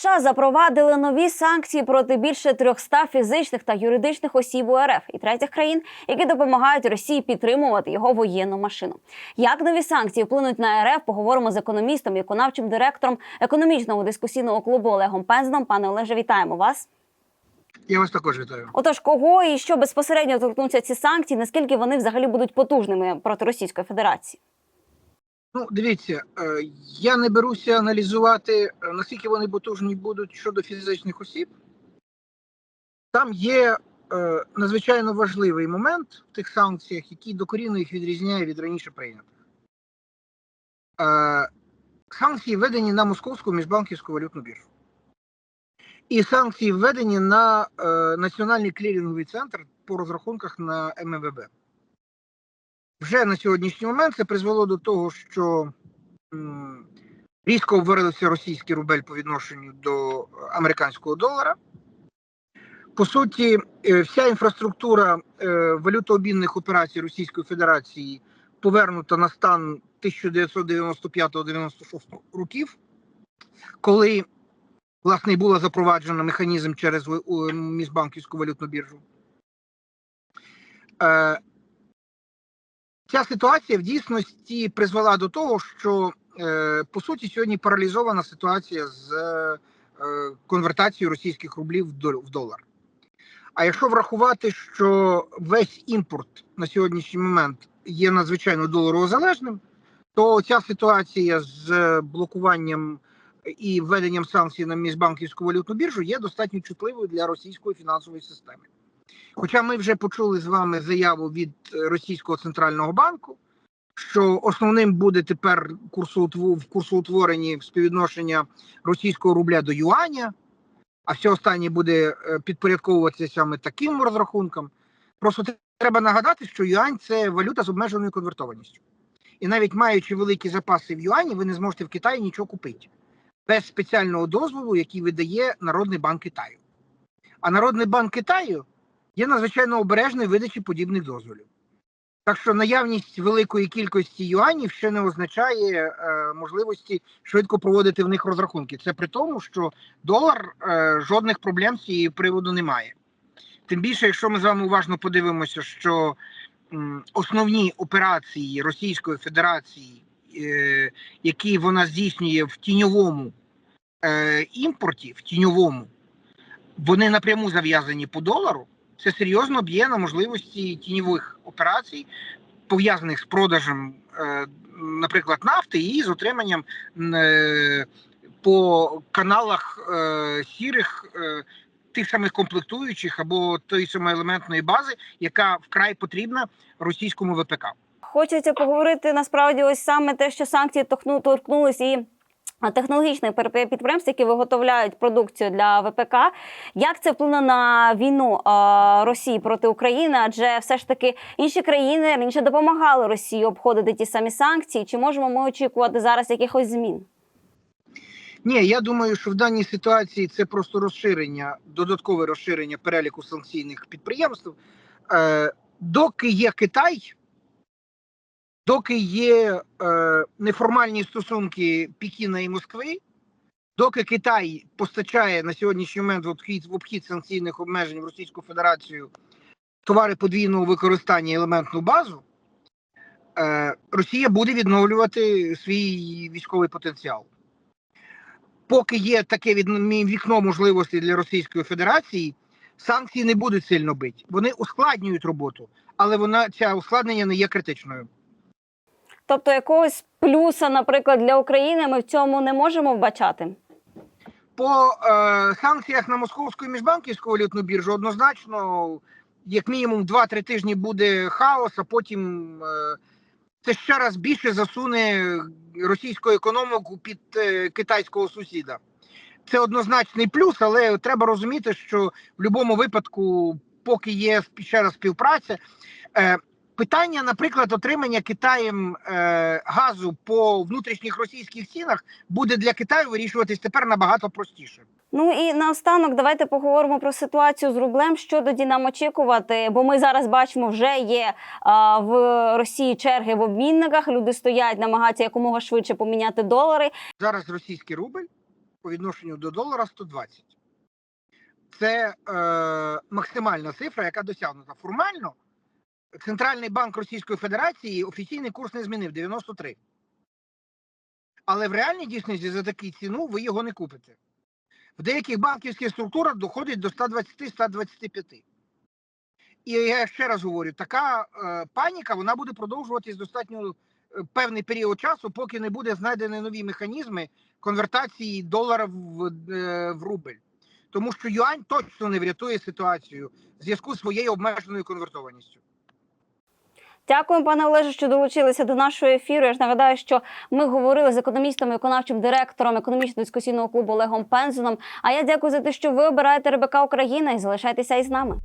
США запровадили нові санкції проти більше 300 фізичних та юридичних осіб у РФ і третіх країн, які допомагають Росії підтримувати його воєнну машину. Як нові санкції вплинуть на РФ? Поговоримо з економістом і виконавчим директором економічного дискусійного клубу Олегом Пензном. Пане Олеже, вітаємо вас. Я вас також вітаю. Отож, кого і що безпосередньо торкнуться ці санкції? Наскільки вони взагалі будуть потужними проти Російської Федерації? Ну, дивіться, е, я не беруся аналізувати, е, наскільки вони потужні будуть щодо фізичних осіб. Там є е, надзвичайно важливий момент в тих санкціях, який докорінно їх відрізняє від раніше прийнятих. Санкції введені на московську міжбанківську валютну біржу. І санкції введені на Національний кліринговий центр по розрахунках на МВБ. Вже на сьогоднішній момент це призвело до того, що різко обварився російський рубель по відношенню до американського долара. По суті, е, вся інфраструктура е, валютообмінних операцій Російської Федерації повернута на стан 1995-96 років, коли власне була запроваджена механізм через міжбанківську валютну біржу. Ця ситуація в дійсності призвела до того, що е, по суті сьогодні паралізована ситуація з е, конвертацією російських рублів в долар. А якщо врахувати, що весь імпорт на сьогоднішній момент є надзвичайно доларозалежним, то ця ситуація з блокуванням і введенням санкцій на міжбанківську валютну біржу є достатньо чутливою для російської фінансової системи. Хоча ми вже почули з вами заяву від е, російського центрального банку, що основним буде тепер в курсоутворенні співвідношення російського рубля до юаня, а все останнє буде е, підпорядковуватися саме таким розрахункам. Просто треба нагадати, що юань це валюта з обмеженою конвертованістю. І навіть маючи великі запаси в юані, ви не зможете в Китаї нічого купити без спеціального дозволу, який видає Народний банк Китаю. А Народний банк Китаю є надзвичайно обережний видачі подібних дозволів. Так що наявність великої кількості юанів ще не означає е, можливості швидко проводити в них розрахунки. Це при тому, що долар е, жодних проблем з цієї приводу не має. Тим більше, якщо ми з вами уважно подивимося, що м, основні операції Російської Федерації, е, які вона здійснює в тіньовому е, імпорті, в тіньовому, вони напряму зав'язані по долару. Це серйозно б'є на можливості тіньових операцій, пов'язаних з продажем, е, наприклад, нафти і з отриманням е, по каналах е, сірих тих самих комплектуючих або тої самої елементної бази, яка вкрай потрібна російському ВПК. Хочеться поговорити насправді ось саме те, що санкції торкнулись і технологічних підприємств, які виготовляють продукцію для ВПК. Як це вплине на війну Росії проти України? Адже все ж таки інші країни раніше допомагали Росії обходити ті самі санкції. Чи можемо ми очікувати зараз якихось змін? Ні, я думаю, що в даній ситуації це просто розширення, додаткове розширення переліку санкційних підприємств. Е, доки є Китай, доки є е, неформальні стосунки Пекіна і Москви, доки Китай постачає на сьогоднішній момент в обхід, в обхід санкційних обмежень в Російську Федерацію товари подвійного використання елементну базу, е, Росія буде відновлювати свій військовий потенціал поки є таке від- вікно можливостей для Російської Федерації, санкції не будуть сильно бити. Вони ускладнюють роботу, але вона ця ускладнення не є критичною. Тобто якогось плюса, наприклад, для України ми в цьому не можемо вбачати. По е, санкціях на московську і міжбанківську валютну біржу однозначно, як мінімум 2-3 тижні буде хаос, а потім е, це ще раз більше засуне російську економіку під е, китайського сусіда. Це однозначний плюс, але треба розуміти, що в будь-якому випадку, поки є ще раз співпраця, е, питання, наприклад, отримання Китаєм е, газу по внутрішніх російських цінах буде для Китаю вирішуватись тепер набагато простіше. Ну і наостанок давайте поговоримо про ситуацію з рублем. Що тоді нам очікувати? Бо ми зараз бачимо, вже є а, в Росії черги в обмінниках. Люди стоять, намагаються якомога швидше поміняти долари. Зараз російський рубль по відношенню до долара 120. Це е, максимальна цифра, яка досягнута. Формально Центральний банк Російської Федерації офіційний курс не змінив 93. Але в реальній дійсності за таку ціну ви його не купите. В деяких банківських структурах доходить до 120-125. І я ще раз говорю: така е, паніка вона буде продовжуватись достатньо е, певний період часу, поки не буде знайдені нові механізми конвертації долара в, е, в рубль. Тому що юань точно не врятує ситуацію в зв'язку з своєю обмеженою конвертованістю. Дякую, пане Олеже, що долучилися до нашого ефіру. Я ж нагадаю, що ми говорили з економістом виконавчим директором економічно-дискусійного клубу Олегом Пензоном. А я дякую за те, що ви обираєте РБК Україна і залишайтеся із нами.